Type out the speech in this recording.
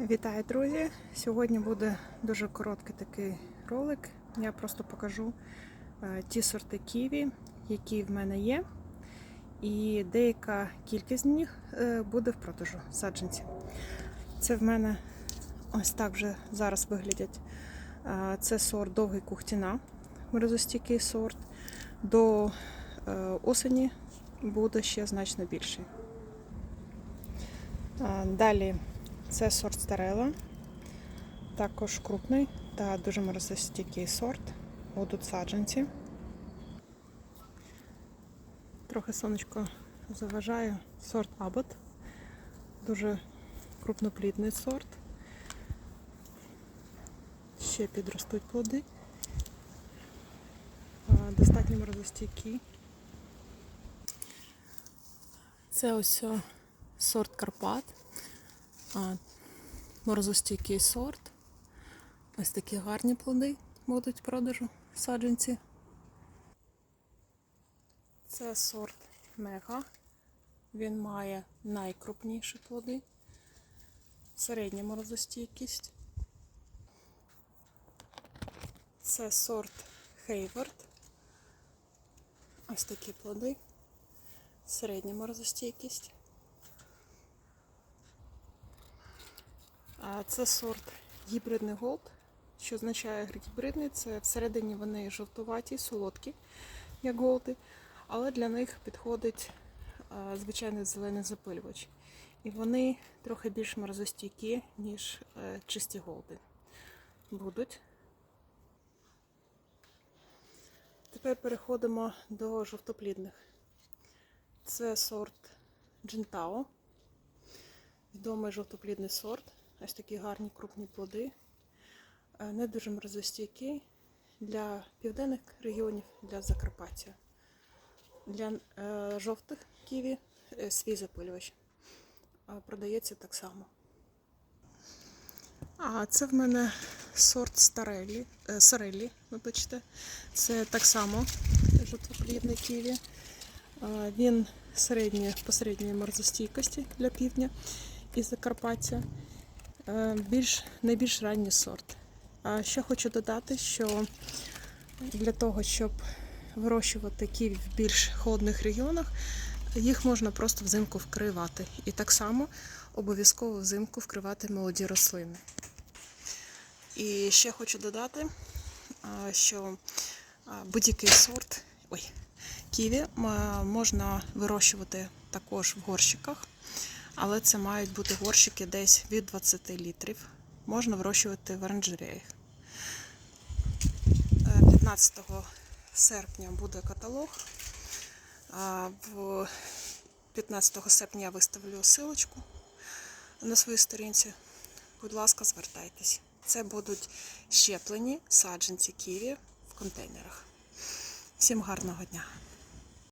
Вітаю, друзі! Сьогодні буде дуже короткий такий ролик. Я просто покажу е, ті сорти ківі, які в мене є, і деяка кількість них е, буде в продажу саджанців. Це в мене ось так вже зараз виглядять. Е, Це сорт довгий кухтіна, морозостійкий сорт. До осені буде ще значно більший. Далі це сорт старела, також крупний та дуже морозостійкий сорт. Будуть саджанці. Трохи сонечко заважає. Сорт Абот. Дуже крупноплідний сорт. Ще підростуть плоди. Достатньо морозостійкий. Це ось сорт Карпат. Морозостійкий сорт. Ось такі гарні плоди будуть в продажу саджанці. Це сорт Мега. Він має найкрупніші плоди, середня морозостійкість. Це сорт Хейвард. Ось такі плоди, середня морозостійкість. Це сорт гібридний голд. Що означає гібридний? Це всередині вони жовтуваті, солодкі, як голди, але для них підходить звичайний зелений запилювач. І вони трохи більш морозостійкі, ніж е, чисті голди. Будуть. Тепер переходимо до жовтоплідних. Це сорт Джентао. Відомий жовтоплідний сорт. Ось такі гарні крупні плоди. Е, Не дуже морозостійкі для південних регіонів, для Закарпаття. Для е, жовтих ківі е, свій запилювач. Продається так само. А це в мене сорт старелі, сорелі, вибачте. Це так само жовтоплідний ківі. Він середньої, посередньої морозостійкості для півдня і Закарпаття. Е, Більш, найбільш ранній сорт. А ще хочу додати, що для того, щоб вирощувати ківі в більш холодних регіонах, їх можна просто взимку вкривати. І так само обов'язково взимку вкривати молоді рослини. І ще хочу додати, що будь-який сорт ой, ківі можна вирощувати також в горщиках, але це мають бути горщики десь від 20 літрів. Можна вирощувати в оранжереях. Е, 15 серпня буде каталог. В 15 серпня я виставлю силочку на своїй сторінці. Будь ласка, звертайтесь. Це будуть щеплені саджанці ківі в контейнерах. Всім гарного дня!